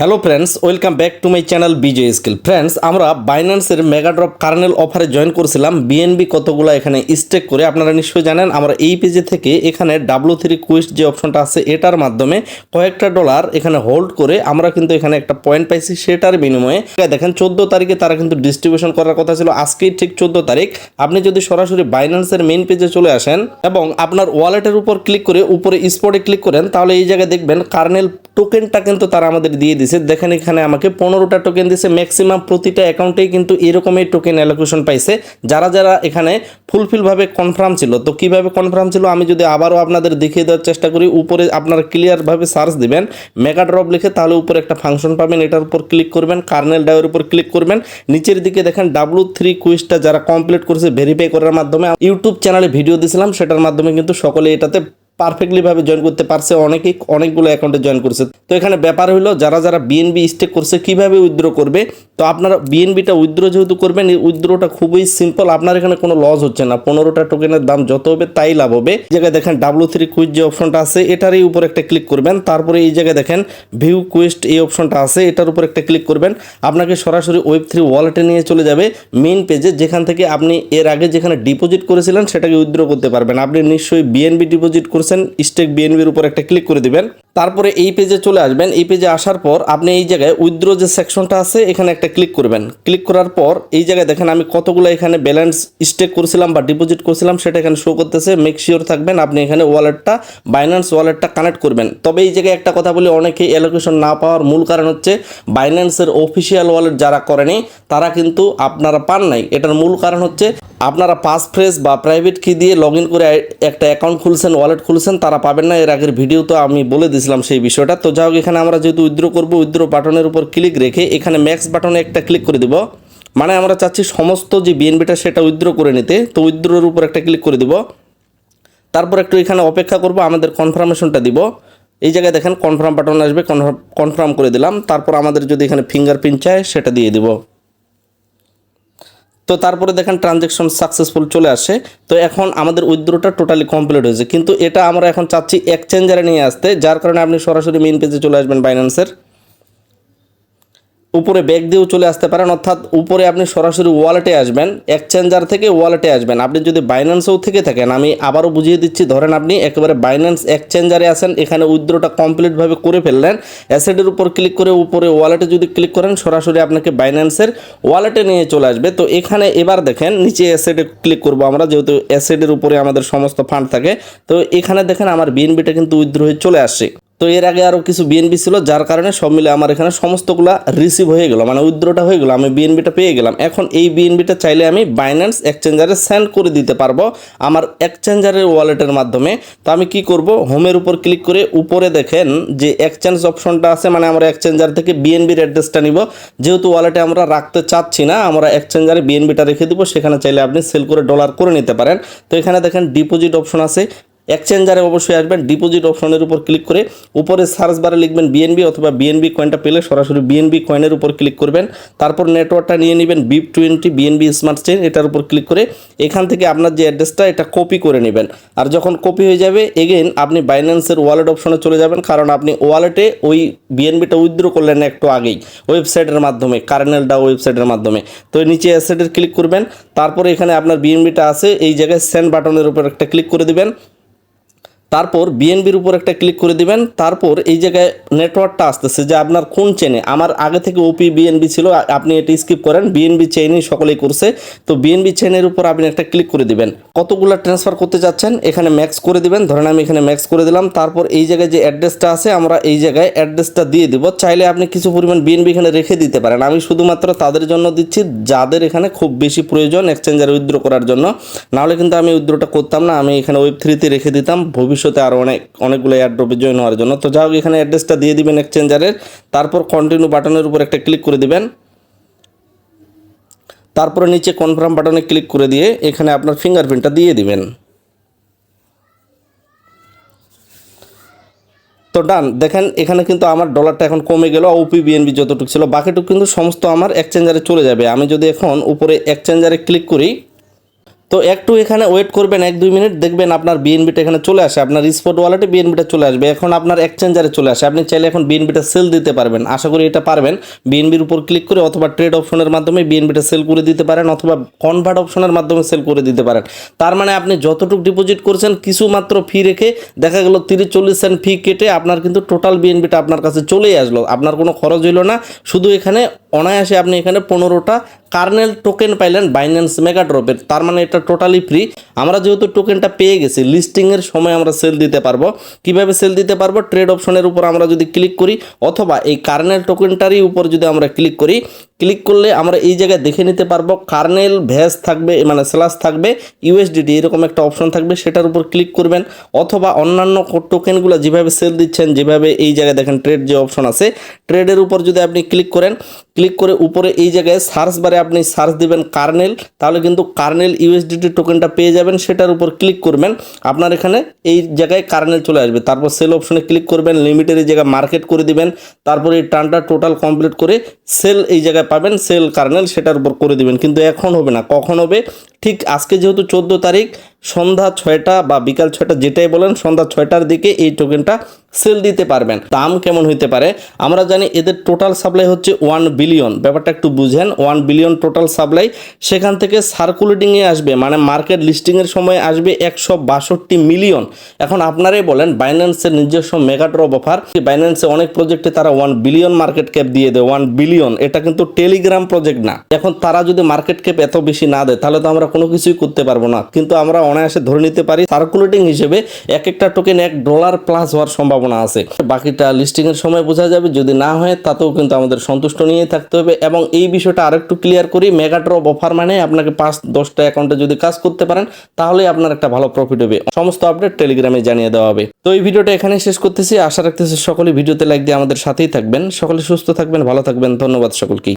Hello friends welcome back to my channel Vijay skill friends আমরা বাইন্যান্সের megadrop kernel অফারে join করেছিলাম। BNB কতগুলো এখানে স্টেক করে আপনারা নিশ্চয়ই জানেন, আমরা এই পেজে থেকে এখানে ডাব্লু থ্রি কুইস্ট যে অপশনটা আছে, এটার মাধ্যমে কয়েকটা ডলার এখানে হোল্ড করে আমরা কিন্তু এখানে একটা পয়েন্ট পাইছি সেটার বিনিময়ে। দেখেন, চোদ্দ তারিখে তারা কিন্তু ডিস্ট্রিবিউশন করার কথা ছিল, আজকেই ঠিক চোদ্দ তারিখ। আপনি যদি সরাসরি বাইন্যান্সের মেইন পেজে চলে আসেন এবং আপনার ওয়ালেটের উপর ক্লিক করে উপরে স্পটে ক্লিক করেন, তাহলে এই জায়গায় দেখবেন কার্নেল টোকেনটা কিন্তু তারা আমাদের দিয়ে দিছে, দেখেন এখানে আমাকে পনেরোটা টোকেন দিছে ম্যাক্সিমাম প্রতিটা অ্যাকাউন্টেই কিন্তু এরকমই টোকেন অ্যালোকেশন পাইছে। যারা যারা এখানে ফুলফিলভাবে কনফার্ম ছিল, তো কীভাবে কনফার্ম ছিল আমি যদি আবারও আপনাদের দেখিয়ে দেওয়ার চেষ্টা করি, উপরে আপনারা ক্লিয়ারভাবে সার্চ দিবেন মেগা ড্রপ লিখে তাহলে উপরে একটা ফাংশন পাবেন, এটার উপর ক্লিক করবেন কার্নেল ডায়ের উপর ক্লিক করবেন। নিচের দিকে দেখেন ডাব্লু থ্রি কুইজটা যারা কমপ্লিট করেছে ভেরিফাই করার মাধ্যমে, ইউটিউব চ্যানেলে ভিডিও দিয়েছিলাম সেটার মাধ্যমে কিন্তু সকলে এটাতে পারফেক্টলি ভাবে জয়েন করতে পারছে, অনেকেই অনেকগুলো অ্যাকাউন্টে জয়েন করছে। তো এখানে ব্যাপার হলো, যারা যারা বিএনবি স্টেক করছে, কীভাবে উইথড্র করবে? তো আপনারা বিএনবিটা উইথড্র যেহেতু করবেন, এই উইথড্রটা খুবই সিম্পল আপনার এখানে কোনো লস হচ্ছে না। পনেরোটা টোকেনের দাম যত হবে, তাই লাভ হবে। জায়গায় দেখেন ডাব্লু থ্রি কুইজ যে অপশনটা আছে, এটারই উপর একটা ক্লিক করবেন। তারপরে এই জায়গায় দেখেন ভিউ কুইস্ট এই অপশনটা আছে, এটার উপর একটা ক্লিক করবেন। আপনাকে সরাসরি ওয়েব থ্রি ওয়ালেটে নিয়ে চলে যাবে মেইন পেজে যেখান থেকে আপনি এর আগে যেখানে ডিপোজিট করেছিলেন, সেটাকে উইথড্র করতে পারবেন। আপনি নিশ্চয়ই বিএনবি ডিপোজিট করেছেন স্টেক বিএনবির উপর একটা ক্লিক করে দিবেন। তারপরে এই পেজে চলে আসবেন। এই পেজে আসার পর আপনি এই জায়গায় উইথড্র যে সেকশনটা আছে, এখানে একটা ক্লিক করবেন। ক্লিক করার পর এই জায়গায় দেখেন আমি কতগুলো এখানে ব্যালেন্স স্টেক করেছিলাম বা ডিপোজিট করেছিলাম, সেটা এখানে শো করতেছে। মেক শিওর থাকবেন আপনি এখানে ওয়ালেটটা বাইন্যান্স ওয়ালেটটা কানেক্ট করবেন। তবে এই জায়গায় একটা কথা বলি, অনেকে অ্যালোকেশন না পাওয়ার মূল কারণ হচ্ছে বাইন্যান্সের অফিসিয়াল ওয়ালেট যারা করেনি, তারা কিন্তু আপনারা পান নাই। এটার মূল কারণ হচ্ছে আপনারা পাস ফ্রেস বা প্রাইভেট কি দিয়ে লগ করে একটা অ্যাকাউন্ট খুলছেন ওয়ালেট খুলছেন, তারা পাবেন না। এর আগের ভিডিও তো আমি বলে দিয়েছিলাম সেই বিষয়টা। তো যাই এখানে আমরা যেহেতু উইথড্র করব, উইথড্র বাটনের উপর ক্লিক রেখে এখানে ম্যাক্স বাটনে একটা ক্লিক করে দিব। মানে আমরা চাচ্ছি সমস্ত যে বিএনবিটা, সেটা উইথড্র করে নিতে। তো উইথড্রোর উপর একটা ক্লিক করে দিব। তারপর একটু এখানে অপেক্ষা করব, আমাদের কনফার্মেশনটা দিব। এই জায়গায় দেখেন, কনফার্ম বাটন আসবে কনফার্ম করে দিলাম। তারপর আমাদের যদি এখানে ফিঙ্গারপ্রিন্ট চায়, সেটা দিয়ে দিব। তো তারপরে দেখেন ট্রানজ্যাকশন সাকসেসফুল চলে আসে। তো এখন আমাদের উইথড্রোটা টোটালি কমপ্লিট হয়েছে। কিন্তু এটা আমরা এখন চাচ্ছি এক্সচেঞ্জারে নিয়ে আসতে, যার কারণে আপনি সরাসরি মেইন পেজে চলে আসবেন বাইন্যান্সের উপরে ব্যাগ দিয়েও চলে আসতে পারেন, অর্থাৎ উপরে আপনি সরাসরি ওয়ালেটে আসবেন এক্সচেঞ্জার থেকে ওয়ালেটে আসবেন। আপনি যদি বাইন্যান্সেও থেকে থাকেন, আমি আবারও বুঝিয়ে দিচ্ছি, ধরেন আপনি একেবারে বাইন্যান্স এক্সচেঞ্জারে আসেন এখানে উইথড্রোটা কমপ্লিটভাবে করে ফেললেন অ্যাসেডের উপর ক্লিক করে উপরে ওয়ালেটে যদি ক্লিক করেন, সরাসরি আপনাকে বাইন্যান্সের ওয়ালেটে নিয়ে চলে আসবে। তো এখানে এবার দেখেন, নিচে অ্যাসেডে ক্লিক করব আমরা, যেহেতু অ্যাসেডের উপরে আমাদের সমস্ত ফান্ড থাকে, তো এখানে দেখেন আমার বিএনবিটা কিন্তু উইথড্র হয়ে চলে আসছে। তো এর আগে আরও কিছু বিএনপি ছিল, যার কারণে সব মিলে আমার এখানে সমস্তগুলা রিসিভ হয়ে গেল মানে উইথড্রটা হয়ে গেলো, আমি বিএনপিটা পেয়ে গেলাম। এখন এই বিএনপিটা চাইলে আমি বাইন্যান্স এক্সচেঞ্জারে সেন্ড করে দিতে পারব আমার এক্সচেঞ্জারের ওয়ালেটের মাধ্যমে। তো আমি কি করব হোমের উপর ক্লিক করে উপরে দেখেন যে এক্সচেঞ্জ অপশনটা আছে মানে আমরা এক্সচেঞ্জার থেকে বিএনবির অ্যাড্রেসটা নিব। যেহেতু ওয়ালেটে আমরা রাখতে চাচ্ছি না, আমরা এক্সচেঞ্জারে বিএনবিটা রেখে দিব, সেখানে চাইলে আপনি সেল করে ডলার করে নিতে পারেন। তো এখানে দেখেন ডিপোজিট অপশন আছে এক্সচেঞ্জারে অবশ্যই আসবেন। ডিপোজিট অপশনের উপর ক্লিক করে উপরে সার্চ বারে লিখবেন বিএনবি অথবা বিএনবি কয়েনটা পেলে সরাসরি বিএনবি কয়েনের উপর ক্লিক করবেন। তারপর নেটওয়ার্কটা নিয়ে নেবেন BEP twenty BNB smart chain এটার উপর ক্লিক করে এখান থেকে আপনার যে অ্যাড্রেসটা এটা কপি করে নেবেন। আর যখন কপি হয়ে যাবে এগেন আপনি বাইন্যান্সের ওয়ালেট অপশনে চলে যাবেন, কারণ আপনি ওয়ালেটে ওই বিএনবিটা উইথড্র করলেন একটু আগেই ওয়েবসাইটের মাধ্যমে কার্নেলডা ওয়েবসাইটের মাধ্যমে। তো নিচে অ্যাসেটের ক্লিক করবেন, তারপরে এখানে আপনার বিএনবিটা আছে, এই জায়গায় সেন্ড বাটনের উপর একটা ক্লিক করে দিবেন। তারপর বিএনবির উপর একটা ক্লিক করে দিবেন। তারপর এই জায়গায় নেটওয়ার্কটা আসতেছে যে আপনার কোন চেনে আমার আগে থেকে ওপি বিএনবি ছিল আপনি এটি স্কিপ করেন। বিএনবি চেইনই সকলেই করছে। তো বিএনবি চেইনের উপর আপনি একটা ক্লিক করে দিবেন। কতগুলো ট্রান্সফার করতে যাচ্ছেন এখানে ম্যাক্স করে দিবেন। ধরেন আমি এখানে ম্যাক্স করে দিলাম। তারপর এই জায়গায় যে অ্যাড্রেসটা আছে, আমরা এই জায়গায় অ্যাড্রেসটা দিয়ে দিব। চাইলে আপনি কিছু পরিমাণ বিএনবি এখানে রেখে দিতে পারেন। আমি শুধুমাত্র তাদের জন্য দিচ্ছি, যাদের এখানে খুব বেশি প্রয়োজন এক্সচেঞ্জারে উইথড্র করার জন্য। নাহলে কিন্তু আমি উইথড্রটা করতাম না। আমি এখানে ওয়েব থ্রিতে রেখে দিতাম। ভবিষ্যতে আরও অনেক, অনেকগুলো অ্যাড্রপে জয়েন হওয়ার জন্য। তো যাই হোক, এখানে অ্যাড্রেসটা দিয়ে দিবেন এক্সচেঞ্জারের তারপর কন্টিনিউ বাটনের উপর একটা ক্লিক করে দিবেন। তারপরে নিচে কনফার্ম বাটনে ক্লিক করে দিয়ে এখানে আপনার ফিঙ্গারপ্রিন্টটা দিয়ে দিবেন। তো ডান দেখেন, এখানে কিন্তু আমার ডলারটা এখন কমে গেল ওপি বিএনবি যতটুকু ছিল, বাকিটুকু কিন্তু সমস্ত আমার এক্সচেঞ্জারে চলে যাবে। আমি যদি এখন উপরে এক্সচেঞ্জারে ক্লিক করি তো একটু এখানে ওয়েট করবেন এক দুই মিনিট দেখবেন আপনার বিএনবিটা এখানে চলে আসে। আপনার স্পট ওয়ালেটে বিএনবিটা চলে আসবে। এখন আপনার এক্সচেঞ্জারে চলে আসে। আপনি চাইলে এখন বিএনবিটা সেল দিতে পারবেন। আশা করি এটা পারবেন। বিএনবির উপর ক্লিক করে অথবা ট্রেড অপশনের মাধ্যমে বিএনবিটা সেল করে দিতে পারেন অথবা কনভার্ট অপশনের মাধ্যমে সেল করে দিতে পারেন। তার মানে আপনি যতটুকু ডিপোজিট করছেন কিছু মাত্র ফি রেখে দেখা গেল তিরিশ, চল্লিশ সেন্ট ফি কেটে আপনার কিন্তু টোটাল বিএনবিটা আপনার কাছে চলেই আসলো। আপনার কোনো খরচ হইল না। শুধু এখানে অনায়াসে আপনি এখানে পনেরোটা কার্নেল টোকেন পাইলেন বাইন্যান্স মেগা ড্রপের তার মানে এটা টোটালি ফ্রি আমরা যেহেতু টোকেনটা পেয়ে গেছি লিস্টিংয়ের সময় আমরা সেল দিতে পারব। কীভাবে সেল দিতে পারব? ট্রেড অপশনের উপর আমরা যদি ক্লিক করি, অথবা এই কার্নেল টোকেনটারই উপর যদি আমরা ক্লিক করি ক্লিক করলে আমরা এই জায়গায় দেখে নিতে পারব কার্নেল ভ্যাস থাকবে মানে স্ল্যাশ থাকবে, ইউএসডিটি এরকম একটা অপশন থাকবে, সেটার উপর ক্লিক করবেন। অথবা অন্যান্য টোকেনগুলো যেভাবে সেল দিচ্ছেন, যেভাবে এই জায়গায় দেখেন ট্রেড যে অপশন আছে ট্রেডের উপর যদি আপনি ক্লিক করেন, ক্লিক করে উপরে এই জায়গায় সার্চ বারে আপনি সার্চ দিবেন কার্নেল, তাহলে কিন্তু কার্নেল ইউএসডিটি টোকেনটা পেয়ে যাবেন, সেটার উপর ক্লিক করবেন। আপনার এখানে এই জায়গায় কার্নেল চলে আসবে। তারপর সেল অপশনে ক্লিক করবেন লিমিটের এই জায়গায় মার্কেট করে দিবেন, তারপর এই টানটা টোটাল কমপ্লিট করে সেল এই জায়গায় পাবেন সেল কার্নেল সেটার উপর করে দিবেন। কিন্তু এখন হবে না। কখন হবে? ঠিক আজকে যেহেতু চোদ্দ তারিখ সন্ধ্যা ছয়টা বা বিকাল ছয়টা, যেটাই বলেন, সন্ধ্যা ছয়টার দিকে এই টোকেনটা সেল দিতে পারবেন। দাম কেমন হইতে পারে? আমরা জানি এদের টোটাল সাপ্লাই হচ্ছে ওয়ান বিলিয়ন ব্যাপারটা একটু বুঝেন ওয়ান বিলিয়ন টোটাল সাপ্লাই সেখান থেকে সার্কুলেটিংয়ে আসবে মানে মার্কেট লিস্টিংয়ের সময় আসবে একশো বাষট্টি মিলিয়ন এখন আপনারাই বলেন বাইন্যান্সের নিজস্ব মেগাড্রপ অফার বাইন্যান্সে অনেক প্রজেক্টে তারা ওয়ান বিলিয়ন মার্কেট ক্যাপ দিয়ে দেয় ওয়ান বিলিয়ন এটা কিন্তু টেলিগ্রাম প্রজেক্ট না। এখন তারা যদি মার্কেট ক্যাপ এত বেশি না দেয়, তাহলে তো আমরা কোনো কিছুই করতে পারব না। কিন্তু আমরা অনায়াসে ধরে নিতে পারি। সার্কুলেটিং হিসেবে এক একটা টোকেন এক ডলার প্লাস হওয়ার সম্ভাবনা আছে। বাকিটা লিস্টিং এর সময় বোঝা যাবে, যদি না হয় তাতেও কিন্তু আমাদের সন্তুষ্ট নিয়ে থাকতে হবে। এবং এই বিষয়টা আরেকটু ক্লিয়ার করি মেগাড্রপ অফার মানে আপনাকে পাঁচ দশটা অ্যাকাউন্টে যদি কাজ করতে পারেন, তাহলে আপনার একটা ভালো প্রফিট হবে। সমস্ত আপডেট টেলিগ্রামে জানিয়ে দেওয়া হবে। তো এই ভিডিওটা এখানে শেষ করতেছি। আশা রাখতেছি সকলে ভিডিওতে লাইক দিয়ে আমাদের সাথেই থাকবেন। সকলে সুস্থ থাকবেন, ভালো থাকবেন। ধন্যবাদ সকলকেই।